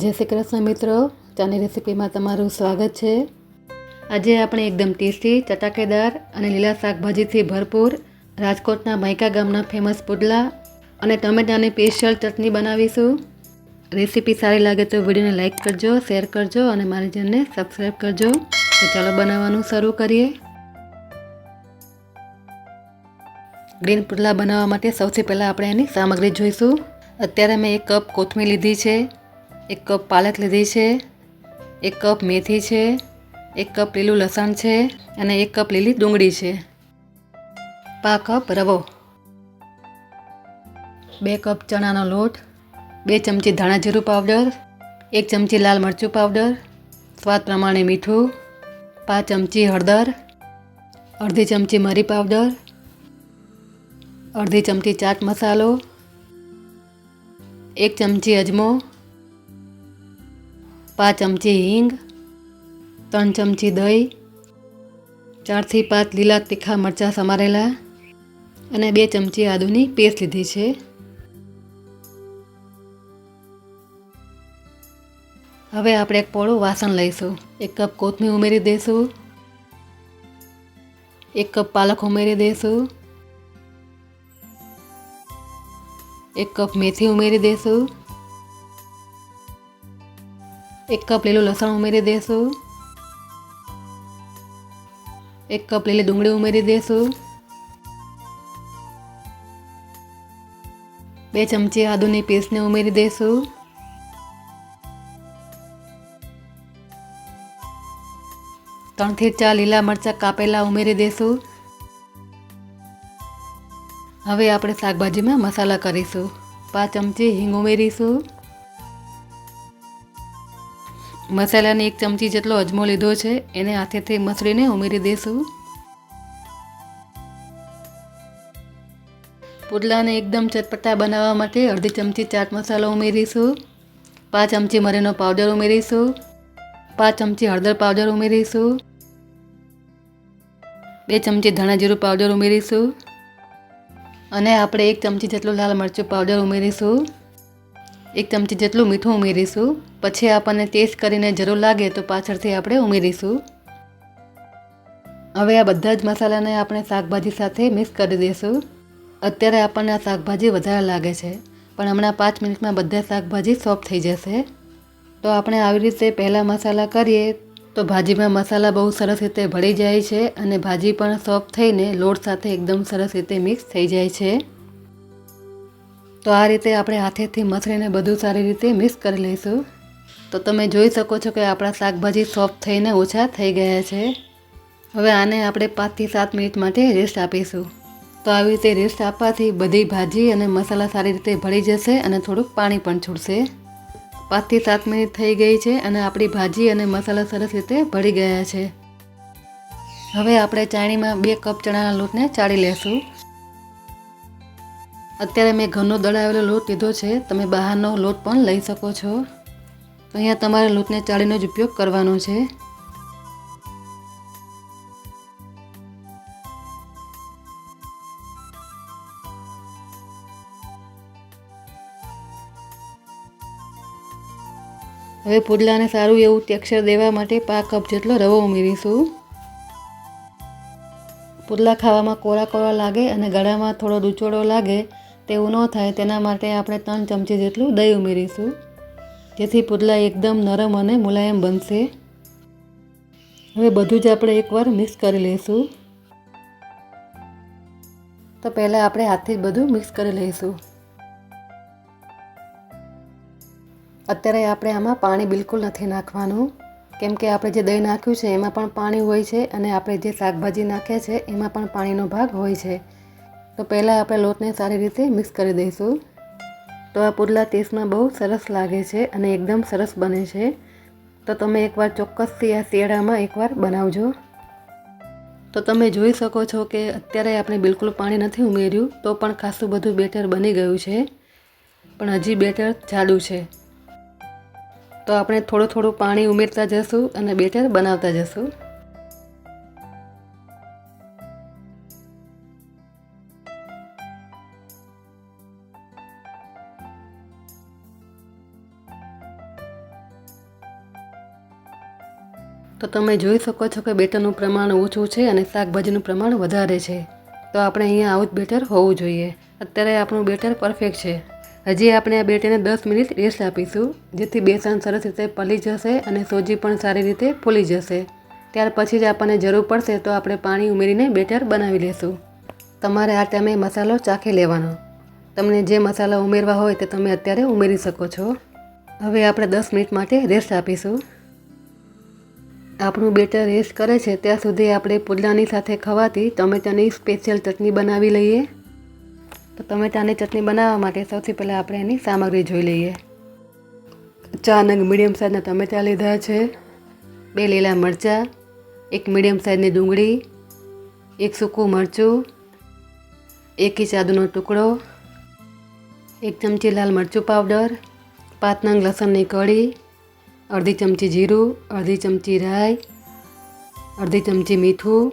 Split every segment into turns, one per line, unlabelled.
જય શ્રી કૃષ્ણ મિત્રો. ચાની રેસીપીમાં તમારું સ્વાગત છે. આજે આપણે એકદમ ટેસ્ટી ચટાકેદાર અને લીલા શાકભાજીથી ભરપૂર રાજકોટના માયકા ગામના ફેમસ પુડલા અને ટમેટાની સ્પેશિયલ ચટણી બનાવીશું. રેસીપી સારી લાગે તો વિડીયોને લાઇક કરજો શેર કરજો અને મારી ચેનલને સબસ્ક્રાઈબ કરજો. તો ચાલો બનાવવાનું શરૂ કરીએ. ગ્રીન પુડલા બનાવવા માટે સૌથી પહેલાં આપણે એની સામગ્રી જોઈશું. અત્યારે મેં એક કપ કોથમીર લીધી છે. એક કપ પાલક લીધી છે, એક કપ મેથી છે, એક કપ લીલું લસણ છે અને એક કપ લીલી ડુંગળી છે. પા કપ રવો, બે કપ ચણાનો લોટ, બે ચમચી ધાણા જીરું પાવડર, એક ચમચી લાલ મરચું પાવડર, સ્વાદ પ્રમાણે મીઠું, પાંચ ચમચી હળદર, અડધી ચમચી મરી પાવડર, અડધી ચમચી ચાટ મસાલો, એક ચમચી અજમો પાંચ ચમચી હિંગ, ત્રણ ચમચી દહીં, ચારથી પાંચ લીલા તીખા મરચાં સમારેલા અને બે ચમચી આદુની પેસ્ટ લીધી છે. હવે આપણે એક પોળું વાસણ લઈશું. એક કપ કોથમીર ઉમેરી દઈશું એક કપ પાલક ઉમેરી દઈશું એક કપ મેથી ઉમેરી દઈશું એક કપ લીલું લસણ ઉમેરી દઈશું એક કપ લીલી ડુંગળી ઉમેરી દઈશું બે ચમચી આદુની પેસ્ટને ઉમેરી દઈશું ત્રણથી ચાર લીલા મરચાં કાપેલા ઉમેરી દઈશું હવે આપણે શાકભાજીમાં મસાલા કરીશું. પાંચ ચમચી હિંગ ઉમેરીશું. મસાલાની એક ચમચી જેટલો અજમો લીધો છે, એને હાથેથી મસળીને ઉમેરી દઈશું પુડલાને એકદમ ચટપટા બનાવવા માટે અડધી ચમચી ચાટ મસાલો ઉમેરીશું. પાંચ ચમચી મરીનો પાવડર ઉમેરીશું. પાંચ ચમચી હળદર પાવડર ઉમેરીશું. બે ચમચી ધાણા જીરું પાવડર ઉમેરીશું. અને આપણે એક ચમચી જેટલું લાલ મરચું પાવડર ઉમેરીશું. એક ચમચી જેટલું મીઠું ઉમેરીશું. પછી આપણને ટેસ્ટ કરીને જરૂર લાગે તો પાછળથી આપણે ઉમેરીશું. હવે આ બધા જ મસાલાને આપણે શાકભાજી સાથે મિક્સ કરી દઈશું. અત્યારે આપણને આ શાકભાજી વધારે લાગે છે, પણ હમણાં પાંચ મિનિટમાં બધા શાકભાજી સોફ્ટ થઈ જશે. તો આપણે આવી રીતે પહેલાં મસાલા કરીએ, તો ભાજીમાં મસાલા બહુ સરસ રીતે ભળી જાય છે અને ભાજી પણ સોફ્ટ થઈને લોટ સાથે એકદમ સરસ રીતે મિક્સ થઈ જાય છે. તો આ રીતે આપણે હાથેથી મસળીને બધું સારી રીતે મિક્સ કરી લઈશું. તો તમે જોઈ શકો છો કે આપણા શાકભાજી સોફ્ટ થઈને ઓછા થઈ ગયા છે. હવે આને આપણે પાંચથી સાત મિનિટ માટે રેસ્ટ આપીશું. તો આવી રીતે રેસ્ટ આપવાથી બધી ભાજી અને મસાલા સારી રીતે ભળી જશે અને થોડુંક પાણી પણ છૂટશે. પાંચથી સાત મિનિટ થઈ ગઈ છે અને આપણી ભાજી અને મસાલા સરસ રીતે ભળી ગયા છે. હવે આપણે ચાણીમાં બે કપ ચણાના લોટને ચાળી લેશું. અત્યારે મેં ઘરનો દળાવેલો લોટ લીધો છે, તમે બહારનો લોટ પણ લઈ શકો છો. તો અહીંયા તમારે લોટને ચાળીનો જ ઉપયોગ કરવાનો છે. હવે પુડલાને સારું એવું ટેક્સચર દેવા માટે પાંચ કપ જેટલો રવો ઉમેરીશું. પુડલા ખાવામાં કોરા કોરા લાગે અને ગળામાં થોડો ડૂચોડો લાગે તેવું ન થાય, તેના માટે આપણે ત્રણ ચમચી જેટલું દહીં ઉમેરીશું. જેથી પુડલા એકદમ નરમ અને મુલાયમ બનશે. હવે બધું જ આપણે એકવાર મિક્સ કરી લઈશું. તો પહેલાં આપણે હાથથી જ બધું મિક્સ કરી લઈશું. અત્યારે આપણે આમાં પાણી બિલકુલ નથી નાખવાનું. કેમ કે આપણે જે દહીં નાખ્યું છે, એમાં પણ પાણી હોય છે અને આપણે જે શાકભાજી નાખ્યા છે, એમાં પણ પાણીનો ભાગ હોય છે. તો પહેલાં આપણે લોટને સારી રીતે મિક્સ કરી દઈશું. તો આ પુડલા ટેસ્ટમાં બહુ સરસ લાગે છે અને એકદમ સરસ બને છે. તો તમે એકવાર ચોક્કસથી આ શિયાળામાં એકવાર બનાવજો. તો તમે જોઈ શકો છો કે અત્યારે આપણે બિલકુલ પાણી નથી ઉમેર્યું, તો પણ ખાસું બધું બેટર બની ગયું છે. પણ હજી બેટર જાડું છે. તો આપણે થોડું થોડું પાણી ઉમેરતા જશું અને બેટર બનાવતા જશું. તમે જોઈ શકો છો કે બેટરનું પ્રમાણ ઓછું છે અને શાકભાજીનું પ્રમાણ વધારે છે. તો આપણે અહીંયા આવું જ બેટર હોવું જોઈએ. અત્યારે આપણું બેટર પરફેક્ટ છે. હજી આપણે આ બેટરને દસ મિનિટ રેસ્ટ આપીશું, જેથી બેસન સરસ રીતે પલી જશે અને સોજી પણ સારી રીતે ફૂલી જશે. ત્યાર પછી જ આપણને જરૂર પડશે તો આપણે પાણી ઉમેરીને બેટર બનાવી લેશું. તમારે આ ટાઈમે મસાલો ચાખી લેવાનો. તમને જે મસાલા ઉમેરવા હોય તે તમે અત્યારે ઉમેરી શકો છો. હવે આપણે દસ મિનિટ માટે રેસ્ટ આપીશું. આપણું બેટર રેસ્ટ કરે છે, ત્યાં સુધી આપણે પુલાની સાથે ખવાતી ટમેટાની સ્પેશિયલ ચટણી બનાવી લઈએ. તો ટમેટાની ચટણી બનાવવા માટે સૌથી પહેલાં આપણે એની સામગ્રી જોઈ લઈએ. ચાર નંગ મીડિયમ સાઇઝના ટમેટા લીધા છે, બે લીલા મરચાં, એક મીડિયમ સાઇઝની ડુંગળી, એક સૂકું મરચું, એક ઇંચ આદુનો ટુકડો, એક ચમચી લાલ મરચું પાવડર, પાંચ નંગ લસણની કળી અડધી ચમચી જીરું, અડધી ચમચી રાઈ, અડધી ચમચી મીઠું,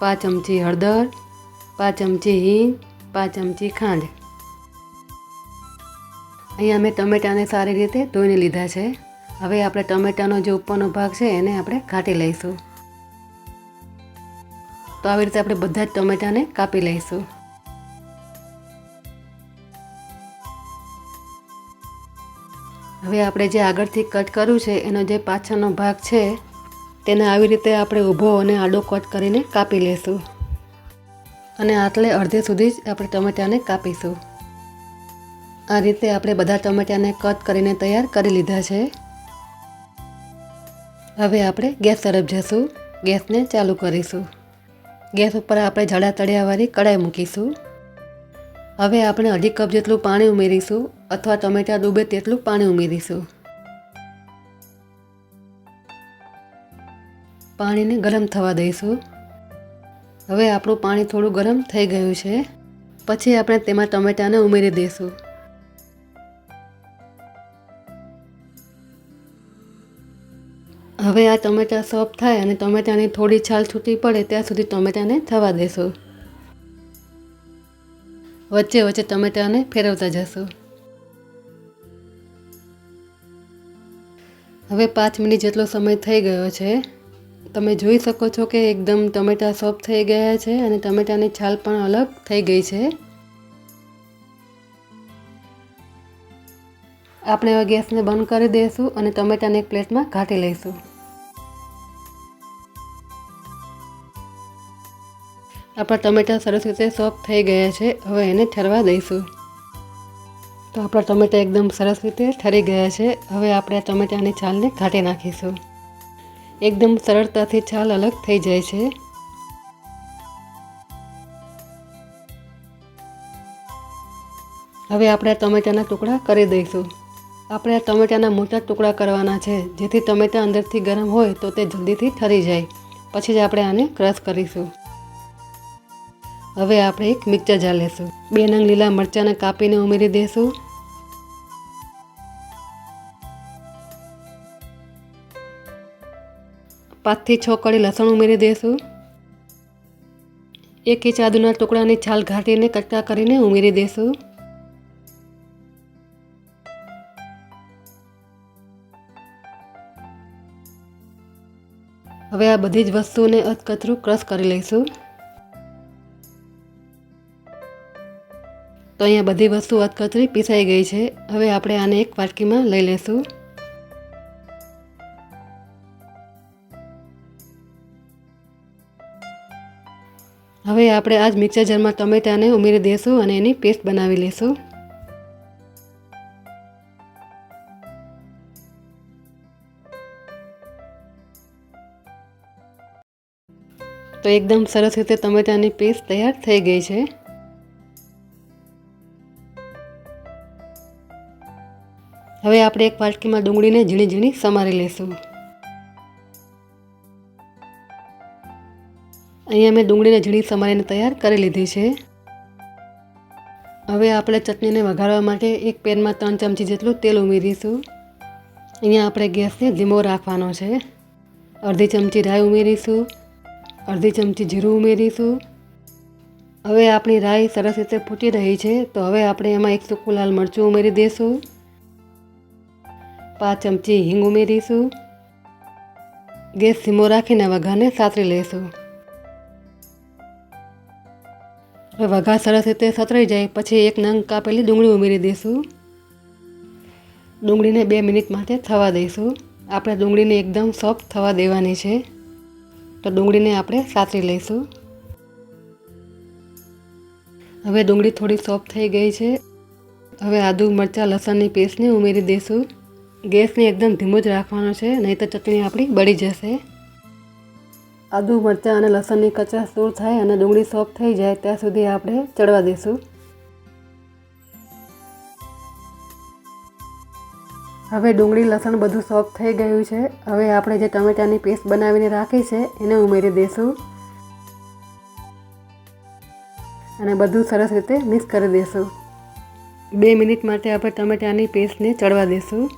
પાંચ ચમચી હળદર, પાંચ ચમચી હિંગ, પાંચ ચમચી ખાંડ. અહીંયા મેં ટમેટાને સારી રીતે ધોઈને લીધા છે. હવે આપણે ટમેટાનો જે ઉપરનો ભાગ છે એને આપણે કાઢી લઈશું. તો આવી રીતે આપણે બધા જ ટમેટાને કાપી લઈશું. હવે આપણે જે આગળથી કટ કર્યું છે, એનો જે પાછળનો ભાગ છે, તેને આવી રીતે આપણે ઊભો અને આડો કટ કરીને કાપી લેશું. અને આટલે અડધે સુધી જ આપણે ટમેટાને કાપીશું. આ રીતે આપણે બધા ટમેટાને કટ કરીને તૈયાર કરી લીધા છે. હવે આપણે ગેસ તરફ જશું. ગેસને ચાલુ કરીશું. ગેસ ઉપર આપણે જાડા તળિયાવાળી કડાઈ મૂકીશું. હવે આપણે અઢી કપ જેટલું પાણી ઉમેરીશું અથવા ટમેટા ડૂબે તેટલું પાણી ઉમેરીશું. પાણીને ગરમ થવા દઈશું. હવે આપણું પાણી થોડું ગરમ થઈ ગયું છે. પછી આપણે તેમાં ટમેટાને ઉમેરી દઈશું. હવે આ ટમેટા સોફ્ટ થાય અને ટમેટાની થોડી છાલ છૂટી પડે ત્યાં સુધી ટમેટાને થવા દેશું વચ્ચે વચ્ચે ટમેટાને ફેરવતા જશું. હવે પાંચ મિનિટ જેટલો સમય થઈ ગયો છે, તમે જોઈ શકો છો કે એકદમ ટમેટા સોફ્ટ થઈ ગયા છે અને ટમેટાની છાલ પણ અલગ થઈ ગઈ છે. આપણે હવે ગેસને બંધ કરી દઈશું અને ટમેટાને એક પ્લેટમાં ઘાટી લઈશું. આપણા ટમેટા સરસ રીતે સોફ્ટ થઈ ગયા છે. હવે એને ઠરવા દઈશું. તો આપણા ટમેટા એકદમ સરસ રીતે ઠરી ગયા છે. હવે આપણે ટમેટાની છાલને કાઢી નાખીશું. એકદમ સરળતાથી છાલ અલગ થઈ જાય છે. હવે આપણે ટમેટાના ટુકડા કરી દઈશું. આપણે ટમેટાના મોટા ટુકડા કરવાના છે. જેથી ટમેટા અંદરથી ગરમ હોય તો તે જલ્દીથી ઠરી જાય. પછી જ આપણે આને ક્રશ કરીશું. હવે આપણે એક મિક્સર જાર લેશું. બે નંગ લીલા મરચાંને કાપીને ઉમેરી દઈશું પાંચથી છ કળી લસણ ઉમેરી દઈશું એક ઇંચ આદુના ટુકડાની છાલ ઘાટીને કટકા કરીને ઉમેરી દઈશું હવે આ બધી જ વસ્તુને અધકચરું ક્રશ કરી લઈશું. તો અહીંયા બધી વસ્તુ અધકચરી પીસાઈ ગઈ છે. હવે આપણે આને એક વાટકીમાં લઈ લઈશું હવે આપણે આજ મિક્સર જારમાં ટમેટાને ઉમેરી દઈશું અને એની પેસ્ટ બનાવી લઈશું તો એકદમ સરસ રીતે ટમેટાની પેસ્ટ તૈયાર થઈ ગઈ છે. હવે આપણે એક વાટકીમાં ડુંગળીને ઝીણી ઝીણી સમારી લઈશું. અહીંયા મેં ડુંગળીને ઝીણી સમારીને તૈયાર કરી લીધી છે. હવે આપણે ચટણીને વઘારવા માટે એક પેનમાં ત્રણ ચમચી જેટલું તેલ ઉમેરીશું. અહીંયા આપણે ગેસને ધીમો રાખવાનો છે. અડધી ચમચી રાઈ ઉમેરીશું. અડધી ચમચી જીરું ઉમેરીશું. હવે આપણી રાઈ સરસ રીતે ફૂટી રહી છે, તો હવે આપણે એમાં એક સૂકું લાલ મરચું ઉમેરી દઈશું પાંચ ચમચી હિંગ ઉમેરીશું. ગેસ ધીમો રાખીને વઘારને સાતરી લઈશું. હવે વઘાર સરસ રીતે સતરાઈ જાય, પછી એક નંગ કાપેલી ડુંગળી ઉમેરી દઈશું. ડુંગળીને બે મિનિટ માટે થવા દઈશું. આપણે ડુંગળીને એકદમ સોફ્ટ થવા દેવાની છે. તો ડુંગળીને આપણે સાતરી લઈશું. હવે ડુંગળી થોડી સોફ્ટ થઈ ગઈ છે. હવે આદુ મરચાં લસણની પેસ્ટને ઉમેરી દઈશું. ગેસને એકદમ ધીમો જ રાખવાનો છે નહીં તો ચટણી આપણી બળી જશે. આદુ, મરચાં અને લસણની કચાશ દૂર થાય અને ડુંગળી સોફ્ટ થઈ જાય, ત્યાં સુધી આપણે ચડવા દઈશું. હવે ડુંગળી, લસણ બધું સોફ્ટ થઈ ગયું છે. હવે આપણે જે ટમેટાની પેસ્ટ બનાવીને રાખી છે, એને ઉમેરી દઈશું. અને બધું સરસ રીતે મિક્સ કરી દઈશું. બે મિનિટ માટે આપણે ટમેટાની પેસ્ટને ચડવા દઈશું.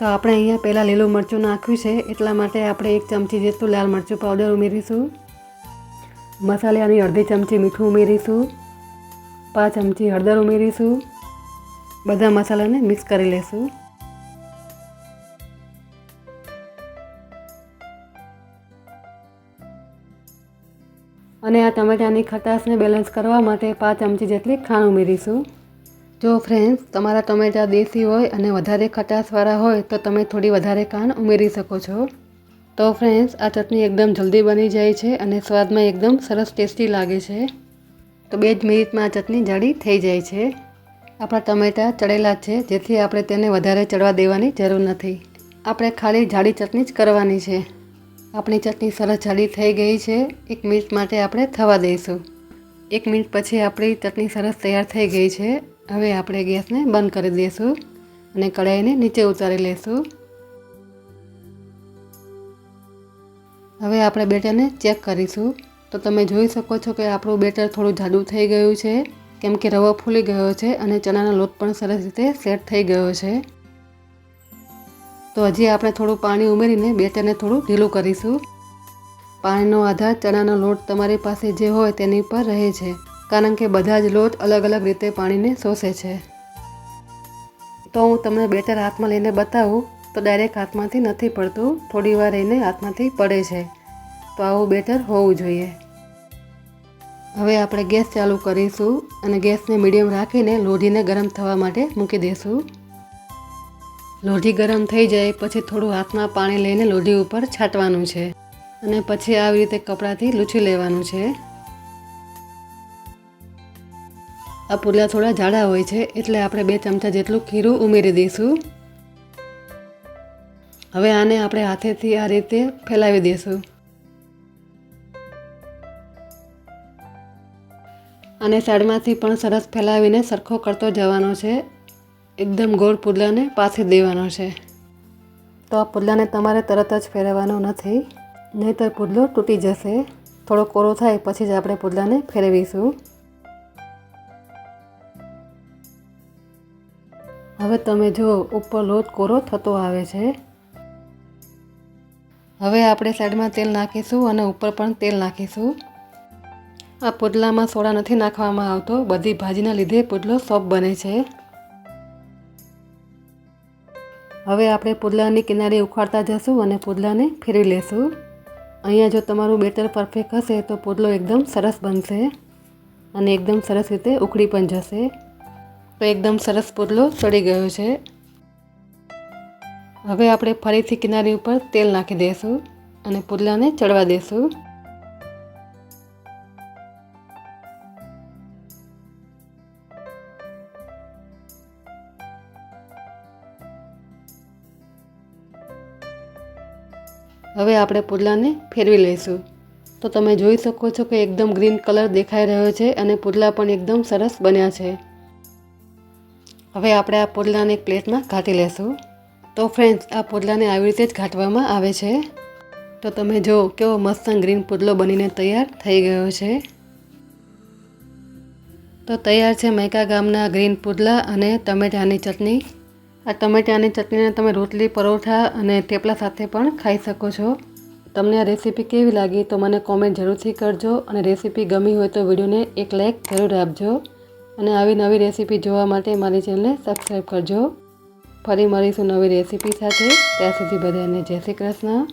તો આપણે અહીંયા પહેલાં લીલું મરચું નાખ્યું છે, એટલા માટે આપણે એક ચમચી જેટલું લાલ મરચું પાવડર ઉમેરીશું. મસાલાની અડધી ચમચી મીઠું ઉમેરીશું. પાંચ ચમચી હળદર ઉમેરીશું. બધા મસાલાને મિક્સ કરી લેશું. અને આ ટમેટાની ખટાશને બેલેન્સ કરવા માટે પાંચ ચમચી જેટલી ખાંડ ઉમેરીશું. જો ફ્રેન્ડ્સ તમારા ટમેટા દેશી હોય અને વધારે ખટાશવાળા હોય, તો તમે થોડી વધારે કાન ઉમેરી શકો છો. તો ફ્રેન્ડ્સ આ ચટણી એકદમ જલ્દી બની જાય છે અને સ્વાદમાં એકદમ સરસ ટેસ્ટી લાગે છે. તો બે જ મિનિટમાં આ ચટણી જાડી થઈ જાય છે. આપણા ટમેટાં ચડેલા છે, જેથી આપણે તેને વધારે ચડવા દેવાની જરૂર નથી. આપણે ખાલી જાડી ચટણી જ કરવાની છે. આપણી ચટણી સરસ જાડી થઈ ગઈ છે. એક મિનિટ માટે આપણે થવા દઈશું. એક મિનિટ પછી આપણી ચટણી સરસ તૈયાર થઈ ગઈ છે હવે આપણે ગેસને બંધ કરી દઈશું અને કઢાઈને નીચે ઉતારી લઈશું. હવે આપણે બેટરને ચેક કરીશું. તો તમે જોઈ શકો છો કે આપણું બેટર થોડું જાડું થઈ ગયું છે, કેમ કે રવો ફૂલી ગયો છે અને ચણાનો લોટ પણ સરસ રીતે સેટ થઈ ગયો છે. તો હજી આપણે થોડું પાણી ઉમેરીને બેટરને થોડું ઢીલું કરીશું. પાણીનો આધાર ચણાનો લોટ તમારી પાસે જે હોય તેની પર રહે છે. કારણ કે બધા જ લોટ અલગ અલગ રીતે પાણીને શોષે છે. તો હું તમને બેટર હાથમાં લઈને બતાવું, તો ડાયરેક્ટ હાથમાંથી નથી પડતું, થોડી વાર એને હાથમાંથી પડે છે. તો આવું બેટર હોવું જોઈએ. હવે આપણે ગેસ ચાલુ કરીશું અને ગેસને મીડિયમ રાખીને લોઢીને ગરમ થવા માટે મૂકી દઈશું લોઢી ગરમ થઈ જાય, પછી થોડું હાથમાં પાણી લઈને લોઢી ઉપર છાંટવાનું છે. અને પછી આવી રીતે કપડાથી લૂછી લેવાનું છે. આ પુલા થોડા જાડા હોય છે, એટલે આપણે બે ચમચા જેટલું ખીરું ઉમેરી દઈશું. હવે આને આપણે હાથેથી આ રીતે ફેલાવી દઈશું. અને સાઈડમાંથી પણ સરસ ફેલાવીને સરખો કરતો જવાનો છે. એકદમ ગોળ પુડલાને પાછી દેવાનો છે. તો આ પુડલાને તમારે તરત જ ફેરવવાનો નથી. નહીંતર પુડલો તૂટી જશે. થોડો કોરો થાય પછી જ આપણે પુડલાને ફેરવીશું. હવે તમે જો ઉપર લોટ કોરો થતો આવે છે. હવે આપણે સાઈડમાં તેલ નાખીશું અને ઉપર પણ તેલ નાખીશું. આ પુડલામાં સોડા નથી નાખવામાં આવતો, બધી ભાજીના લીધે પુડલો સોફ્ટ બને છે. હવે આપણે પુડલાની કિનારે ઉખાડતા જશું અને પુડલાને ફેરવી લેશું. અહીંયા જો તમારું બેટર પરફેક્ટ હશે તો પુડલો એકદમ સરસ બનશે અને એકદમ સરસ રીતે ઉખડી પણ જશે. તો એકદમ સરસ પુરલો ચડી ગયો છે. હવે આપણે ફરીથી કિનારી ઉપર તેલ નાખી દઈશું અને પુરલાને ચડવા દઈશું હવે આપણે પુડલાને ફેરવી લઈશું. તો તમે જોઈ શકો છો કે એકદમ ગ્રીન કલર દેખાઈ રહ્યો છે અને પુડલા પણ એકદમ સરસ બન્યા છે. હવે આપણે આ પુડલાને એક પ્લેટમાં ઘાટી લેશું. તો ફ્રેન્ડ્સ આ પુડલાને આવી રીતે જ ઘાટવામાં આવે છે. તો તમે જો કેવો મસ્ત ગ્રીન પુડલો બનીને તૈયાર થઈ ગયો છે. તો તૈયાર છે મૈકા ગામના ગ્રીન પુડલા અને ટમેટાની ચટણી. આ ટમેટાની ચટણીને તમે રોટલી, પરોઠા અને થેપલા સાથે પણ ખાઈ શકો છો. તમને આ રેસીપી કેવી લાગી તો મને કોમેન્ટ જરૂરથી કરજો અને રેસીપી ગમી હોય તો વિડીયોને એક લાઇક જરૂર આપજો. અને આવી નવી રેસીપી જોવા માટે મારી ચેનલને સબસ્ક્રાઈબ કરજો. ફરી મળીશું નવી રેસીપી સાથે. ત્યાં સુધી બધાને જય શ્રી કૃષ્ણ.